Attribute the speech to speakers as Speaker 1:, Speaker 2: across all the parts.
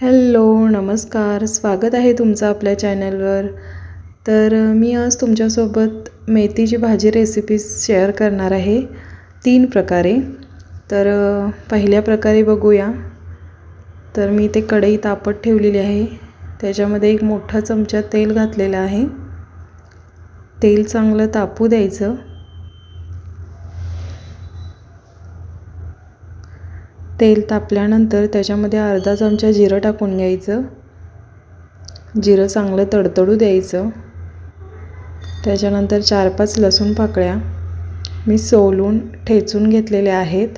Speaker 1: Hello नमस्कार. स्वागत आहे तुमचं आपल्या चॅनलवर. तर मी आज तुमच्यासोबत मेथीची भाजी रेसिपी शेअर करणार आहे. तीन प्रकारे. तर पहिल्या प्रकारे बघूया. तर मी ते कढई तापत ठेवलेली आहे. त्याच्यामध्ये एक मोठा चमचा तेल घातलेलं आहे. तेल चांगलं तापू द्यायचं. तेल तापल्यानंतर त्याच्यामध्ये अर्धा चमचा जिरं टाकून घ्यायचं. जिरं चांगलं तडतडू द्यायचं. त्याच्यानंतर चार पाच लसूण पाकळ्या मी सोलून ठेचून घेतलेल्या आहेत.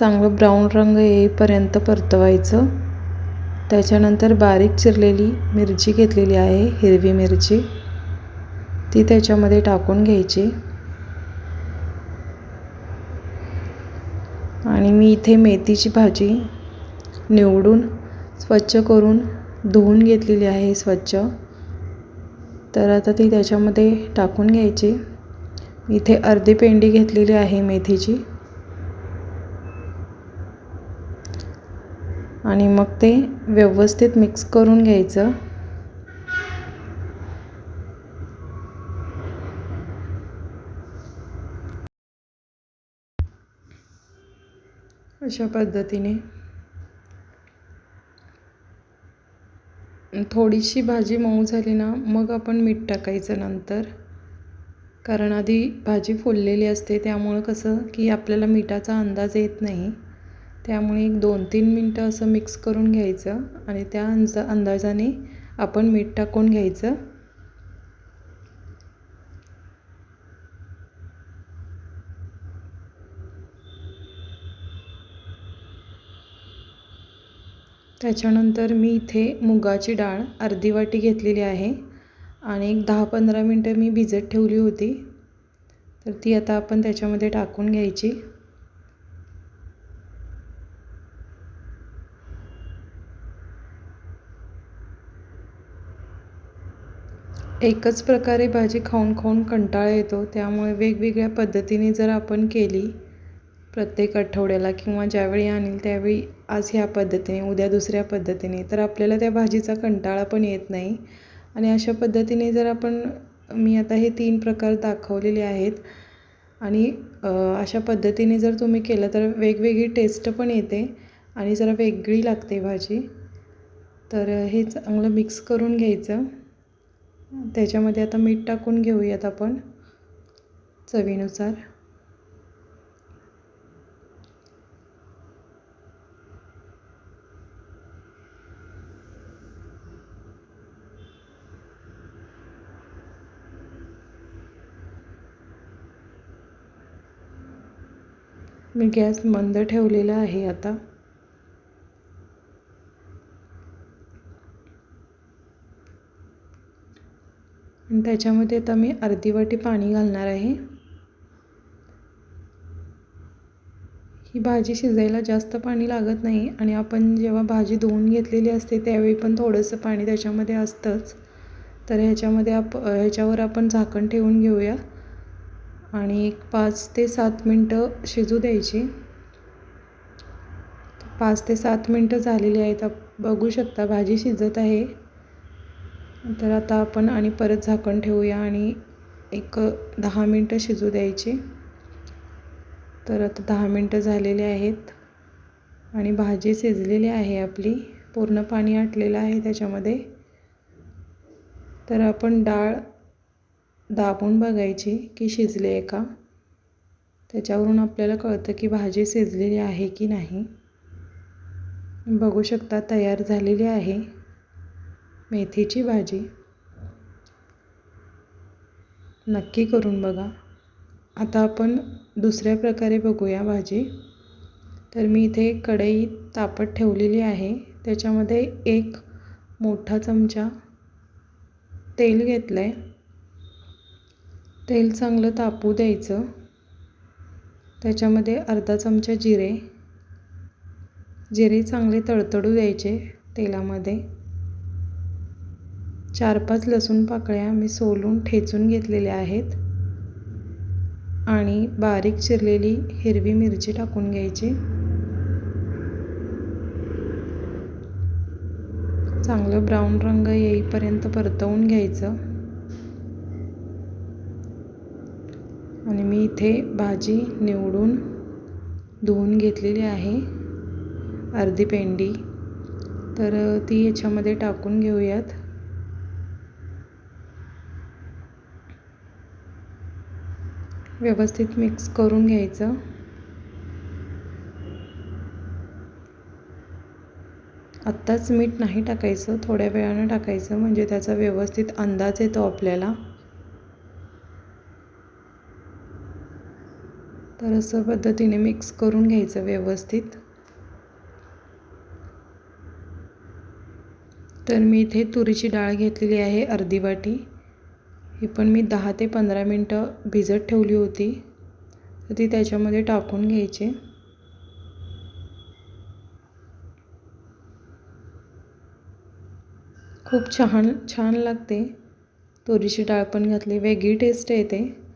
Speaker 1: चांगलं ब्राऊन रंग येईपर्यंत परतवायचं. त्याच्यानंतर बारीक चिरलेली मिरची घेतलेली आहे हिरवी मिरची. ती त्याच्यामध्ये टाकून घ्यायची. आणि मी इथे मेथीची भाजी निवडून स्वच्छ करून धुवून घेतलेली आहे स्वच्छ. तर आता ती त्याच्यामध्ये टाकून घ्यायची. इथे अर्धी पेंडी घेतलेली आहे मेथीची. आणि मग ते व्यवस्थित मिक्स करून घ्यायचं. अशा पद्धतीने. थोडीशी भाजी मऊ झाली ना मग आपण मीठ टाकायचं नंतर. कारण आधी भाजी फुललेली असते त्यामुळं कसं की आपल्याला मिठाचा अंदाज येत नाही. त्यामुळे एक दोन तीन मिनटं असं मिक्स करून घ्यायचं आणि त्या अंजा अंदाजाने आपण मीठ टाकून घ्यायचं. त्याच्यानंतर मी इथे मुगाची डाळ अर्धी वाटी घेतलेली आहे आणि एक दहा पंधरा मिनटं मी भिजत ठेवली होती. तर ती आता आपण त्याच्यामध्ये टाकून घ्यायची. एकच प्रकारे भाजी खाऊन खाऊन कंटाळा येतो. त्यामुळे वेगवेगळ्या पद्धतीने जर आपण केली प्रत्येक आठवड्याला किंवा ज्यावेळी आणील त्यावेळी आज ह्या पद्धतीने उद्या दुसऱ्या पद्धतीने तर आपल्याला त्या भाजीचा कंटाळा पण येत नाही. आणि अशा पद्धतीने जर आपण मी आता हे तीन प्रकार दाखवलेले आहेत आणि अशा पद्धतीने जर तुम्ही केलं तर वेगवेगळी टेस्ट पण येते आणि जरा वेगळी लागते भाजी. तर हे चांगलं मिक्स करून घ्यायचं. त्याच्यामध्ये आता मीठ टाकून घेऊयात आपण चवीनुसार. मी गॅस मंद ठेवलेला आहे आता. त्याच्यामध्ये आता मी अर्धी वाटी पाणी घालणार आहे. ही भाजी शिजायला जास्त पाणी लागत नाही आणि आपण जेव्हा भाजी धुवून घेतलेली असते त्यावेळी पण थोडंसं पाणी त्याच्यामध्ये असतंच. तर ह्याच्यामध्ये आप ह्याच्यावर आपण झाकण ठेवून घेऊया. आणि एक पाच ते सात मिनटं शिजू द्यायची. पाच ते सात मिनटं झालेली आहेत. बघू शकता भाजी शिजत आहे. तर आता आपण आणि परत झाकण ठेवूया आणि एक दहा मिनटं शिजू द्यायची. तर आता दहा मिनटं झालेली आहेत आणि भाजी शिजलेली आहे आपली. पूर्ण पाणी आटलेलं आहे त्याच्यामध्ये. तर आपण डाळ दाबून बघायची की शिजले आहे का? त्याच्यावरून आपल्याला कळतं की भाजी शिजलेली आहे की नाही. बघू शकता तयार झालेली आहे मेथीची भाजी. नक्की करून बघा. आता आपण दुसऱ्या प्रकारे बघूया भाजी. तर मी इथे कढई तापत ठेवलेली आहे. त्याच्यामध्ये एक मोठा चमचा तेल घेतलं आहे तेल चांगलं तापू द्यायचं. त्याच्यामध्ये अर्धा चमचा जिरे. जिरे चांगले तळतडू द्यायचे तेलामध्ये. चार पाच लसूण पाकळ्या मी सोलून ठेचून घेतलेल्या आहेत. आणि बारीक चिरलेली हिरवी मिरची टाकून घ्यायची. चांगलं ब्राऊन रंग येईपर्यंत परतवून घ्यायचं. आणि मी इथे भाजी निवडून धुवून घेतलेली आहे. अर्धी पेंडी. तर ती याच्यामध्ये टाकून घेऊयात. व्यवस्थित मिक्स करून घ्यायचं. आत्ताच मीठ नाही टाकायचं थोड्या वेळानं टाकायचं म्हणजे त्याचा व्यवस्थित अंदाज येतो आपल्याला. तर असं पद्धतीने मिक्स करून घ्यायचं व्यवस्थित. तर मी इथे तुरीची डाळ घेतलेली आहे अर्धी वाटी. ही पण मी दहा ते पंधरा मिनटं भिजत ठेवली होती. तर ती त्याच्यामध्ये टाकून घ्यायची. खूप छान छान लागते. तुरीची डाळ पण घातली. वेगळी टेस्ट येते.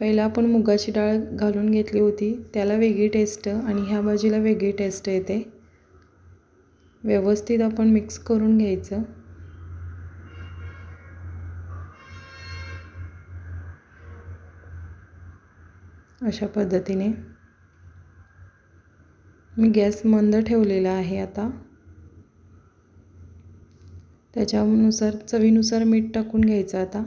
Speaker 1: पहिला आपण मुगाची डाळ घालून घेतली होती. त्याला वेगळी टेस्ट आणि ह्या भाजीला वेगळी टेस्ट येते. व्यवस्थित आपण मिक्स करून घ्यायचं. अशा पद्धतीने. मी गॅस मंद ठेवलेला आहे आता. त्याच्यानुसार चवीनुसार मीठ टाकून घ्यायचं आता.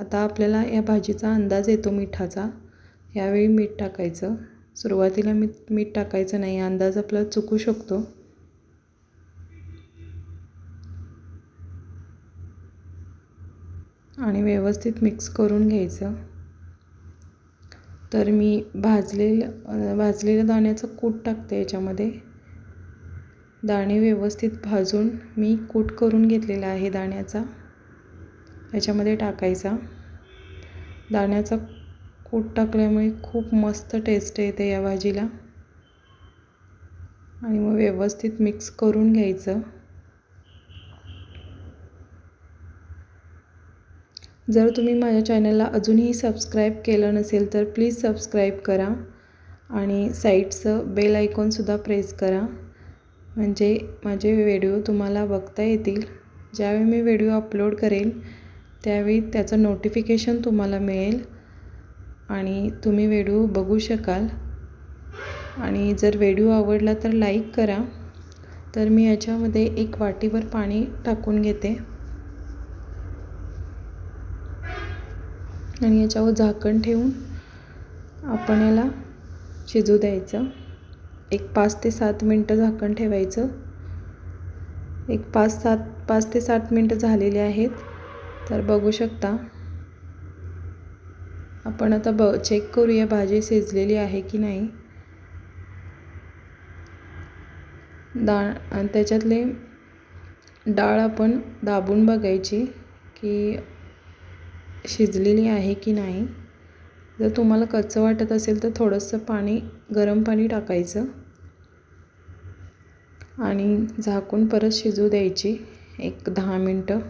Speaker 1: आता आपल्याला या भाजीचा अंदाज येतो मिठाचा. यावेळी मीठ टाकायचं. सुरुवातीला मीठ मीठ टाकायचं नाही अंदाज आपला चुकू शकतो. आणि व्यवस्थित मिक्स करून घ्यायचं. तर मी भाजलेलं भाजलेल्या दाण्याचं कूट टाकते याच्यामध्ये. दाणे व्यवस्थित भाजून मी कूट करून घेतलेला आहे दाण्याचा. याच्यामध्ये टाकायचा. दाण्याचा कूट टाकल्यामुळे खूप मस्त टेस्ट येते या भाजीला. आणि मग व्यवस्थित मिक्स करून घ्यायचं. जर तुम्ही माझ्या चॅनलला अजूनही सबस्क्राईब केलं नसेल तर प्लीज सबस्क्राईब करा. आणि साईडचं बेल आयकॉनसुद्धा प्रेस करा. म्हणजे माझे व्हिडिओ तुम्हाला बघता येतील. ज्यावेळी मी व्हिडिओ अपलोड करेल त्यावेळी त्याचं नोटिफिकेशन तुम्हाला मिळेल. आणि तुम्ही व्हिडिओ बघू शकाल. आणि जर व्हिडिओ आवडला तर लाईक करा. तर मी याच्यामध्ये एक वाटीभर पाणी टाकून घेते. आणि याच्यावर झाकण ठेवून आपण याला शिजू द्यायचं. एक पाच ते सात मिनटं झाकण ठेवायचं. एक पाच सात पाच ते सात मिनटं झालेले आहेत. तर बघू शकता. आपण आता ब चेक करूया भाजी शिजलेली आहे की नाही. डाळ आणि त्याच्यातले डाळ आपण दाबून बघायची की शिजलेली आहे की नाही. जर तुम्हाला कच्चं वाटत असेल तर थोडंसं पाणी गरम पाणी टाकायचं. आणि झाकून परत शिजू द्यायची एक दहा मिनटं.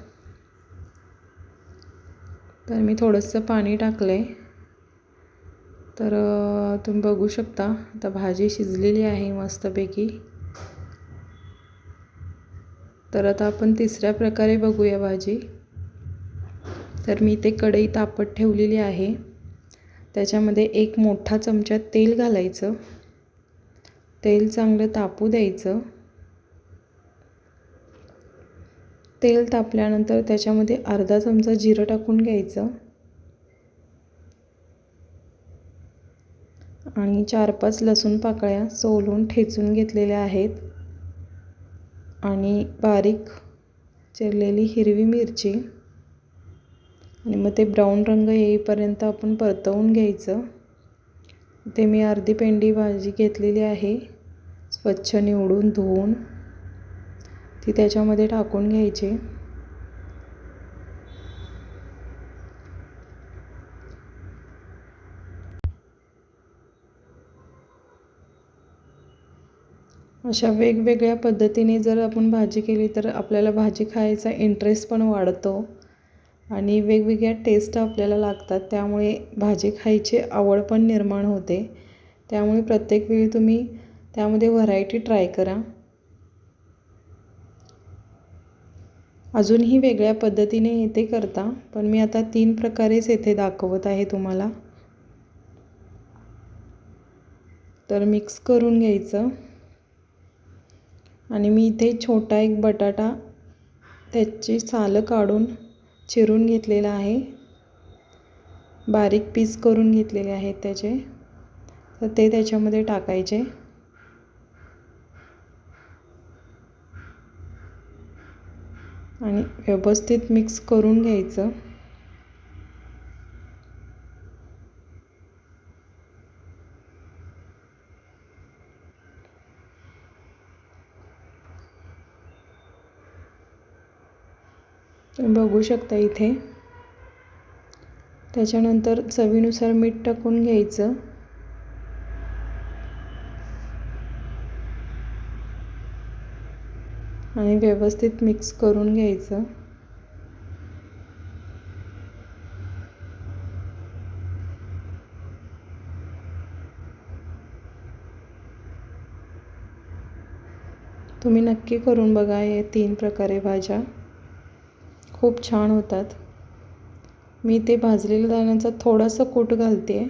Speaker 1: तर मी थोडंसं पाणी टाकलं आहे तर तुम्ही बघू शकता आता भाजी शिजलेली आहे मस्तपैकी. तर आता आपण तिसऱ्या प्रकारे बघूया भाजी. तर मी ते कढई तापत ठेवलेली आहे. त्याच्यामध्ये एक मोठा चमचा तेल घालायचं. तेल चांगलं तापू द्यायचं. तेल तापल्यानंतर त्याच्यामध्ये अर्धा चमचा जिरं टाकून घ्यायचं. आणि चार पाच लसूण पाकळ्या सोलून ठेचून घेतलेल्या आहेत. आणि बारीक चिरलेली हिरवी मिरची. आणि मग ते ब्राऊन रंग येईपर्यंत आपण परतवून घ्यायचं. ते मी अर्धी पेंडी भाजी घेतलेली आहे. स्वच्छ निवडून धुवून. ती त्याच्यामध्ये टाकून घ्यायची. अशा वेगवेगळ्या पद्धतीने जर आपण भाजी केली तर आपल्याला भाजी खायचा इंटरेस्ट पण वाढतो आणि वेगवेगळ्या टेस्ट आपल्याला लागतात. त्यामुळे भाजी खायची आवड पण निर्माण होते. त्यामुळे प्रत्येक वेळी तुम्ही त्यामध्ये व्हरायटी ट्राय करा. अजूनही वेगळ्या पद्धतीने येते करता पण मी आता तीन प्रकारेच येथे दाखवत आहे तुम्हाला. तर मिक्स करून घ्यायचं. आणि मी इथे छोटा एक बटाटा त्याची सालं काढून चिरून घेतलेला आहे. बारीक पीस करून घेतलेले आहेत त्याचे. तर ते त्याच्यामध्ये टाकायचे. आणि व्यवस्थित मिक्स करून घ्यायचं. तुम्ही बघू शकता इथे. त्याच्यानंतर चवीनुसार मीठ टाकून घ्यायचं. आणि व्यवस्थित मिक्स करून घ्यायचं. तुम्ही नक्की करून बघा हे तीन प्रकारे भाज्या. खूप छान होतात. मी ते भाजलेल्या दाण्याचा थोडासा कूट घालते.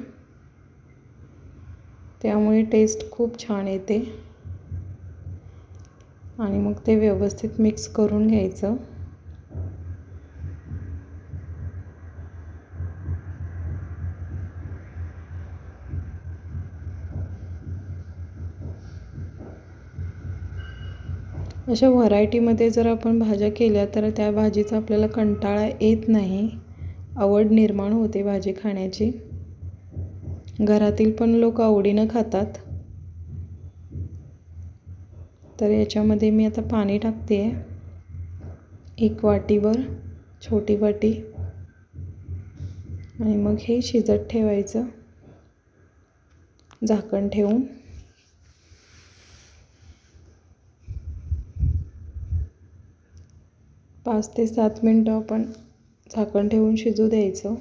Speaker 1: त्यामुळे टेस्ट खूप छान येते. आणि मग ते व्यवस्थित मिक्स करून घ्यायचं. अशा व्हरायटीमध्ये जर आपण भाज्या केल्या तर त्या भाजीचा आपल्याला कंटाळा येत नाही. आवड निर्माण होते भाजी खाण्याची. घरातील पण लोक आवडीनं खातात. तर याच्यामध्ये मी आता पाणी टाकते. आहे एक वाटीवर छोटी वाटी. आणि मग हे शिजत ठेवायचं. झाकण ठेवून. पाच ते सात मिनटं आपण झाकण ठेवून शिजू द्यायचं.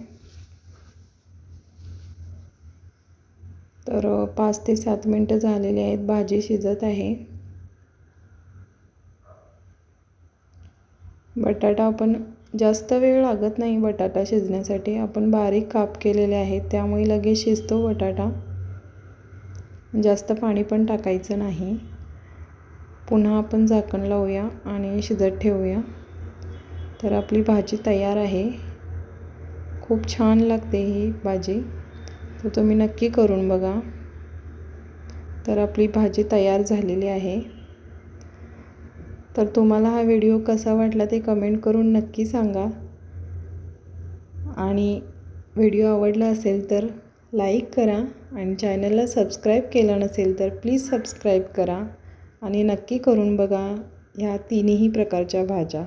Speaker 1: तर पाच ते सात मिनटं झालेली आहेत. भाजी शिजत आहे. बटाटा आपण जास्त वेळ लागत नाही बटाटा शिजण्यासाठी. आपण बारीक काप केलेले आहेत त्यामुळे लगेच शिजतो बटाटा. जास्त पाणी पण टाकायचं नाही. पुन्हा आपण झाकण लावूया आणि शिजत ठेवूया. तर आपली भाजी तयार आहे. खूप छान लागते ही भाजी. तर तुम्ही नक्की करून बघा. तर आपली भाजी तयार झालेली आहे. तर तुम्हाला हा व्हिडिओ कसा वाटला ते कमेंट करून नक्की सांगा. आणि व्हिडिओ आवडला असेल तर लाईक करा आणि चॅनलला सबस्क्राईब केलं नसेल तर प्लीज सबस्क्राईब करा. आणि नक्की करून बघा ह्या तिन्ही प्रकारच्या भाज्या.